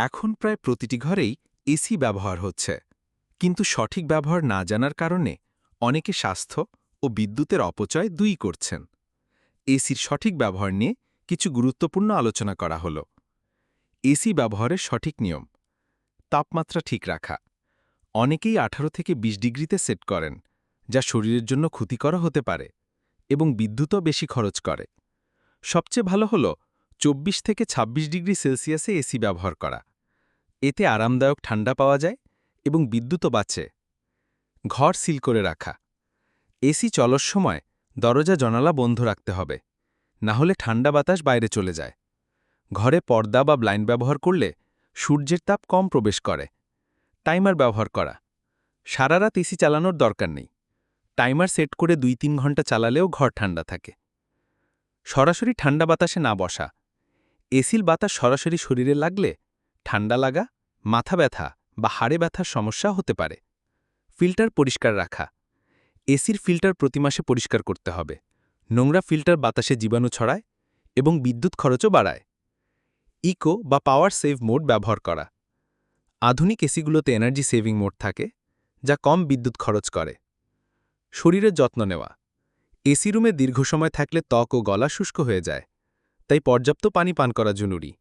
এখন প্রায় প্রতিটি ঘরেই এসি ব্যবহার হচ্ছে। কিন্তু সঠিক ব্যবহার না জানার কারণে অনেকে স্বাস্থ্য ও বিদ্যুতের অপচয় দুই করছেন। এসির সঠিক ব্যবহার নিয়ে কিছু গুরুত্বপূর্ণ আলোচনা করা হল। এসি ব্যবহারের সঠিক নিয়ম, তাপমাত্রা ঠিক রাখা। অনেকেই 18 থেকে ২০ ডিগ্রিতে সেট করেন, যা শরীরের জন্য ক্ষতিকর হতে পারে এবং বিদ্যুৎও বেশি খরচ করে। সবচেয়ে ভালো হল ২৪ থেকে ২৬ ডিগ্রি সেলসিয়াসে এসি ব্যবহার করা। এতে আরামদায়ক ঠান্ডা পাওয়া যায় এবং বিদ্যুৎও বাঁচে ঘর সিল করে রাখা। এসি চলার সময় দরজা, জনালা বন্ধ রাখতে হবে না হলে ঠান্ডা বাতাস বাইরে চলে যায়। ঘরে পর্দা বা ব্লাইন্ড ব্যবহার করলে সূর্যের তাপ কম প্রবেশ করে। টাইমার ব্যবহার করা। সারা রাত এসি চালানোর দরকার নেই। টাইমার সেট করে দুই তিন ঘণ্টা চালালেও ঘর ঠান্ডা থাকে। সরাসরি ঠান্ডা বাতাসে না বসা। এসিল বাতাস সরাসরি শরীরে লাগলে ঠান্ডা লাগা, মাথা ব্যথা বা হাড়ে ব্যথার সমস্যা হতে পারে। ফিল্টার পরিষ্কার রাখা। এসির ফিল্টার প্রতি মাসে পরিষ্কার করতে হবে। নোংরা ফিল্টার বাতাসে জীবাণু ছড়ায় এবং বিদ্যুৎ খরচও বাড়ায়। ইকো বা পাওয়ার সেভ মোড ব্যবহার করা। আধুনিক এসিগুলোতে এনার্জি সেভিং মোড থাকে, যা কম বিদ্যুৎ খরচ করে। শরীরের যত্ন নেওয়া। এসি রুমে দীর্ঘ সময় থাকলে ত্বক ও গলা শুষ্ক হয়ে যায়, তাই পর্যাপ্ত পানি পান করা জরুরি।